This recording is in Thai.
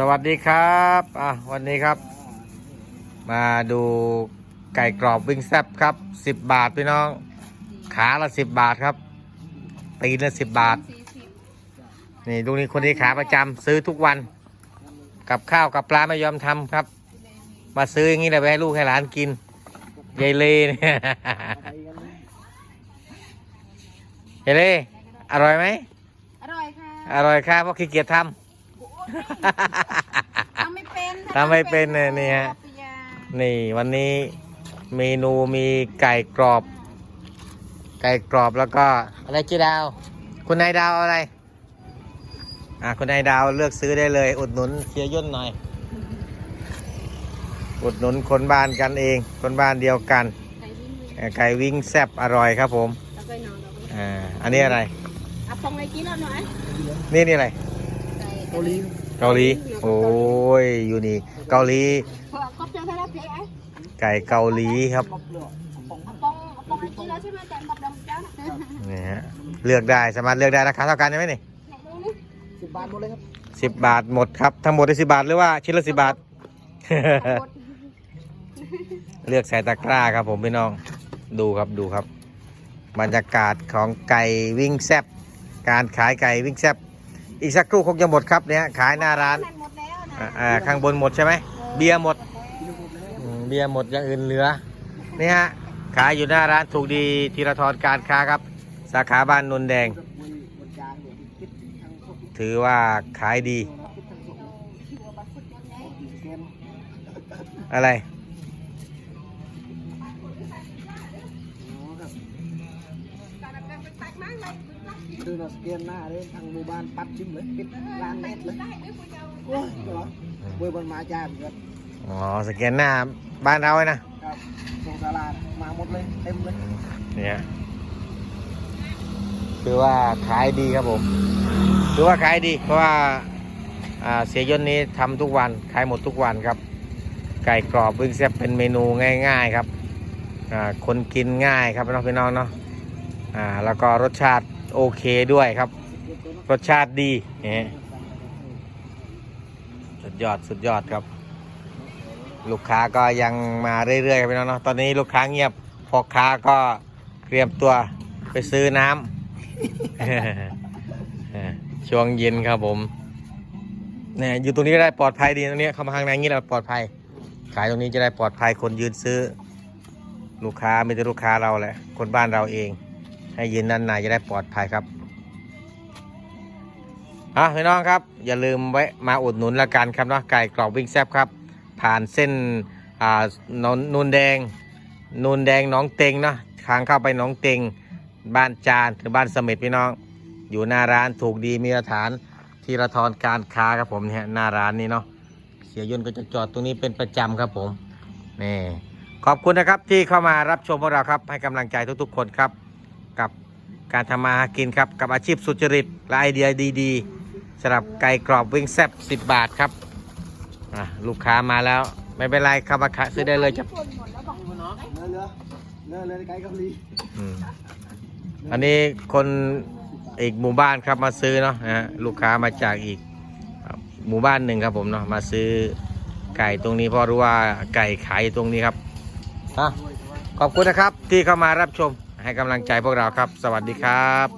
สวัสดีครับอะวันนี้ครับ มาดูไก่กรอบวิ่งแซบครับ10บาทพี่น้อง ขาละ10บาทครับ ตีนละ10บาท นี่ลูกนี้คนที่ขาประจำซื้อทุกวัน กับข้าวกับปลาไม่ยอมทำครับ มาซื้ออย่างนี้เลยไปให้ลูกให้หลานกินยายเลเนี่ย ยายเลอร่อยไหม อร่อยค่ะ อร่อยครับเพราะขี้เกียจทำ ทำไม่เป็นทำไม่เป็นเนี่ยนี่ฮะปยานี่วันนี้เมนูมีไก่กรอบ ไก่กรอบแล้วก็อะไรจีดาว คุณนายดาวเอาอะไรอะคุณนายดาวเลือกซื้อได้เลย อุดหนุนเชียร์ย่นหน่อย อุดหนุนคนบ้านกันเอง คนบ้านเดียวกัน ไก่วิ่งเลยเอ่อไก่วิ่งแซบอร่อยครับผมแล้วก็นอนเราก็อ่าอันนี้อะไรอะปองอะไรกินแล้วหน่อยนี่นี่อะไรไก่ เกาหลีเกาหลี โอ้ย อยู่นี่ เกาหลีพอก็เจอท่าละเจ๊ไอ้ไก่เกาหลีครับกบเหลือกปองอะปองอะปองอะไรกินแล้วใช่ไหมอาจารย์บอกดำเจ้านะนี่ฮะ เลือกได้ สามารถเลือกได้ราคาเท่ากันใช่ไหมนี่ไหนดูนี่สิบบาทหมดเลยครับสิบบาทหมดครับ ทั้งหมดได้สิบบาทหรือว่าชิ้นละสิบบาทกดเลือกใส่ตะกร้าครับผมพี่น้อง ดูครับดูครับ บรรยากาศของไก่วิ่งแซบการขายไก่วิ่งแซบ อีกสักครู่คงจะหมดครับเนี่ยขายหน้าร้านหมดแล้วนะอ่าอ่าข้างบนหมดใช่ไหมเบียร์หมดอืมเบียร์หมดอย่างอื่นเหลือนี่ฮะขายอยู่หน้าร้านถูกดีธีรทรการค้าครับ สาขาบ้านนนแดงบนบนกลางเนี่ยปิดทางสุดถือว่าขายดีปิดทางสุดเกมอะไรอ๋อ ครับคือเราสแกนหน้าเลยทางหมู่บ้านปัดชิมเลยปิดร้านเน็ตเลยโอ้ยเหรอเบอร์บนมาจ้าเหมือนกันอ๋อสแกนหน้าบ้านเราเลยนะครับส่งตลาดมาหมดเลยเต็มเลยเนี่ยคือว่าขายดีครับผมคือว่าขายดีเพราะว่าอ่าเสียยนนี้ทำทุกวันขายหมดทุกวันครับ ไก่กรอบวิ่งแซ่บเป็นเมนูง่าย ๆครับอ่าคนกินง่ายครับพี่น้องพี่น้องเนาะอ่าแล้วก็รสชาติ โอเคด้วยครับ รสชาติดีเนี่ยสุดยอดสุดยอดครับ ลูกค้าก็ยังมาเรื่อยๆครับพี่น้องเนาะตอนนี้ลูกค้าเงียบพ่อค้าก็เตรียมตัวไปซื้อน้ำช่วงเย็นครับผมเนี่ยอยู่ตรงนี้ก็ได้ปลอดภัยดีตรงนี้เข้ามาข้างในอย่างนี้เราปลอดภัย ขายตรงนี้จะได้ปลอดภัยคนยืนซื้อ ลูกค้าไม่ใช่ลูกค้าเราแหละคนบ้านเราเอง ให้ยืนด้านในจะได้ปลอดภัยครับอะพี่น้องครับ อย่าลืมแวะมาอุดหนุนละกันครับเนาะไก่กรอบวิ่งแซบครับ ผ่านเส้นอ่านนนูนแดงนูนแดงน้องเต็งเนาะทางเข้าไปน้องเต็งบ้านจานหรือบ้านสม็ดพี่น้อง อยู่หน้าร้านถูกดีมีสถานที่ระทรการค้าครับผมเนี่ยหน้าร้านนี้เนาะเสียยนต์ก็จะจอดตรงนี้เป็นประจำครับผมนี่ขอบคุณนะครับที่เข้ามารับชมพวกเราครับ ให้กำลังใจทุกๆคนครับ กับการทำมาหากินครับกับอาชีพสุจริตและไอเดียดีๆสำหรับไก่กรอบวิ่งแซบ10 บาทครับอะลูกค้ามาแล้วไม่เป็นไรเข้ามาขายซื้อได้เลยจะคนหมดแล้วบอกเนื้อเนื้อเนื้อเลยไก่เกาหลีอืมอันนี้คนอีกหมู่บ้านครับมาซื้อเนาะนะฮะลูกค้ามาจากอีกหมู่บ้านหนึ่งครับผมเนาะมาซื้อไก่ตรงนี้เพราะรู้ว่าไก่ขายอยู่ตรงนี้ครับอะขอบคุณนะครับที่เข้ามารับชม ให้กำลังใจพวกเราครับ สวัสดีครับ